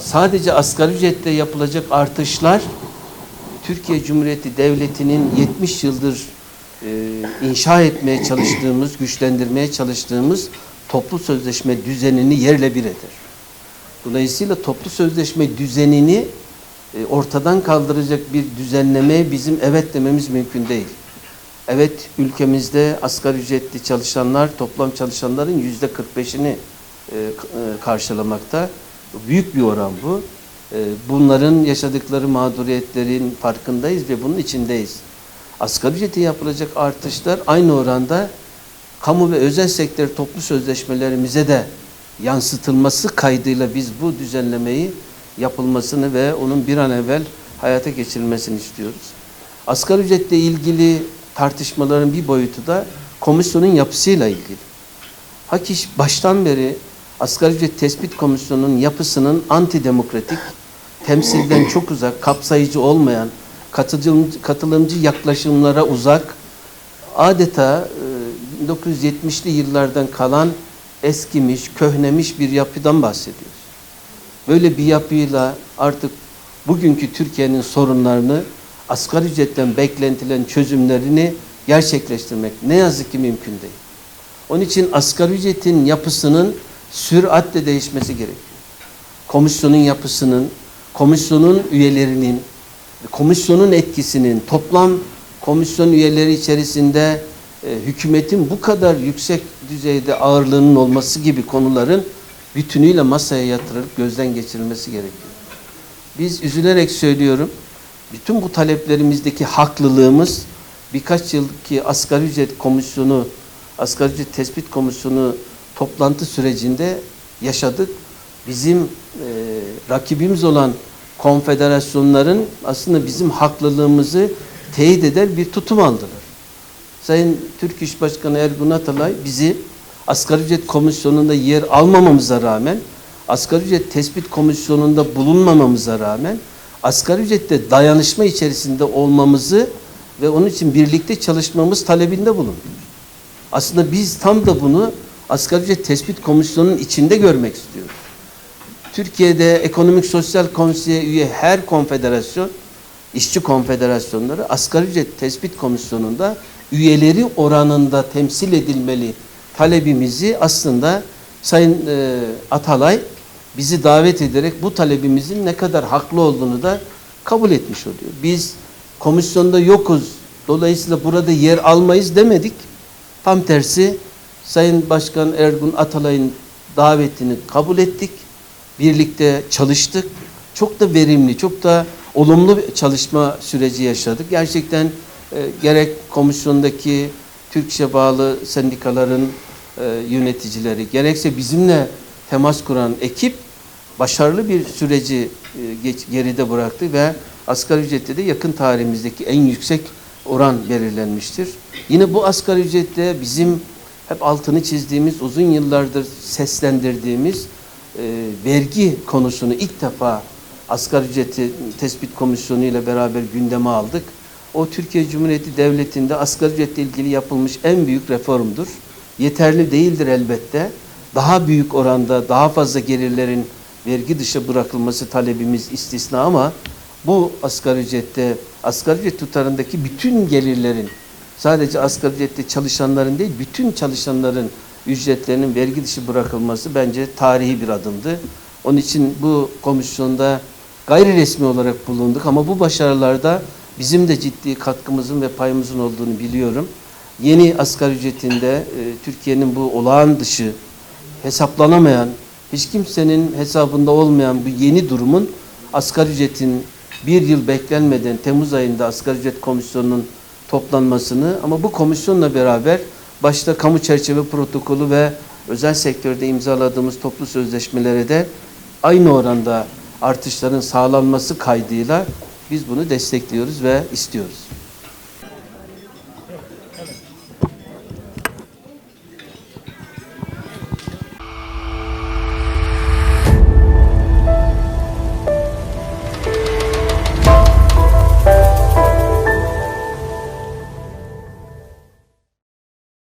sadece asgari ücretle yapılacak artışlar Türkiye Cumhuriyeti Devleti'nin 70 yıldır e, inşa etmeye çalıştığımız, güçlendirmeye çalıştığımız toplu sözleşme düzenini yerle bir eder. Dolayısıyla toplu sözleşme düzenini e, ortadan kaldıracak bir düzenlemeye bizim evet dememiz mümkün değil. Evet ülkemizde asgari ücretli çalışanlar toplam çalışanların yüzde 45'ini e, e, karşılamakta. Büyük bir oran bu. E, Bunların yaşadıkları mağduriyetlerin farkındayız ve bunun içindeyiz. Asgari ücrete yapılacak artışlar aynı oranda kamu ve özel sektör toplu sözleşmelerimize de yansıtılması kaydıyla biz bu düzenlemeyi yapılmasını ve onun bir an evvel hayata geçirilmesini istiyoruz. Asgari ücretle ilgili tartışmaların bir boyutu da komisyonun yapısıyla ilgili. Hakiş baştan beri asgari ücret tespit komisyonunun yapısının antidemokratik, temsilden çok uzak, kapsayıcı olmayan, katılımcı, katılımcı yaklaşımlara uzak, adeta e, 1970'li yıllardan kalan eskimiş, köhnemiş bir yapıdan bahsediyoruz. Böyle bir yapıyla artık bugünkü Türkiye'nin sorunlarını, asgari ücretten beklentilen çözümlerini gerçekleştirmek ne yazık ki mümkün değil. Onun için asgari ücretin yapısının süratle değişmesi gerekiyor. Komisyonun yapısının, komisyonun üyelerinin, komisyonun etkisinin, toplam komisyon üyeleri içerisinde e, hükümetin bu kadar yüksek düzeyde ağırlığının olması gibi konuların bütünüyle masaya yatırılıp gözden geçirilmesi gerekiyor. Biz üzülerek söylüyorum, bütün bu taleplerimizdeki haklılığımız birkaç yılki asgari ücret komisyonu, asgari ücret tespit komisyonu toplantı sürecinde yaşadık. Bizim e, rakibimiz olan konfederasyonların aslında bizim haklılığımızı teyit eder bir tutum aldılar. Sayın Türk İş Başkanı Ergun Atalay bizi asgari ücret komisyonunda yer almamamıza rağmen, asgari ücret tespit komisyonunda bulunmamamıza rağmen, asgari ücrette dayanışma içerisinde olmamızı ve onun için birlikte çalışmamız talebinde bulundu. Aslında biz tam da bunu asgari ücret tespit komisyonunun içinde görmek istiyoruz. Türkiye'de ekonomik sosyal konseye üye her konfederasyon, işçi konfederasyonları asgari ücret tespit komisyonunda üyeleri oranında temsil edilmeli talebimizi aslında Sayın e, Atalay bizi davet ederek bu talebimizin ne kadar haklı olduğunu da kabul etmiş oluyor. Biz komisyonda yokuz, dolayısıyla burada yer almayız demedik. Tam tersi Sayın Başkan Ergun Atalay'ın davetini kabul ettik. Birlikte çalıştık. Çok da verimli, çok da olumlu bir çalışma süreci yaşadık. Gerçekten e, gerek komisyondaki Türkçe bağlı sendikaların e, yöneticileri, gerekse bizimle temas kuran ekip başarılı bir süreci e, geç, geride bıraktı ve asgari ücrette de yakın tarihimizdeki en yüksek oran belirlenmiştir. Yine bu asgari ücrette bizim hep altını çizdiğimiz, uzun yıllardır seslendirdiğimiz e, vergi konusunu ilk defa asgari ücreti tespit komisyonu ile beraber gündeme aldık. O Türkiye Cumhuriyeti Devleti'nde asgari ücretle ilgili yapılmış en büyük reformdur. Yeterli değildir elbette. Daha büyük oranda daha fazla gelirlerin vergi dışı bırakılması talebimiz istisna ama bu asgari ücrette asgari ücret tutarındaki bütün gelirlerin sadece asgari ücrette çalışanların değil bütün çalışanların ücretlerinin vergi dışı bırakılması bence tarihi bir adımdı. Onun için bu komisyonda gayri resmi olarak bulunduk ama bu başarılarda bizim de ciddi katkımızın ve payımızın olduğunu biliyorum. Yeni asgari ücretinde e, Türkiye'nin bu olağan dışı hesaplanamayan, hiç kimsenin hesabında olmayan bu yeni durumun asgari ücretin bir yıl beklenmeden Temmuz ayında asgari ücret komisyonunun toplanmasını ama bu komisyonla beraber başta kamu çerçeve protokolü ve özel sektörde imzaladığımız toplu sözleşmelere de aynı oranda artışların sağlanması kaydıyla biz bunu destekliyoruz ve istiyoruz.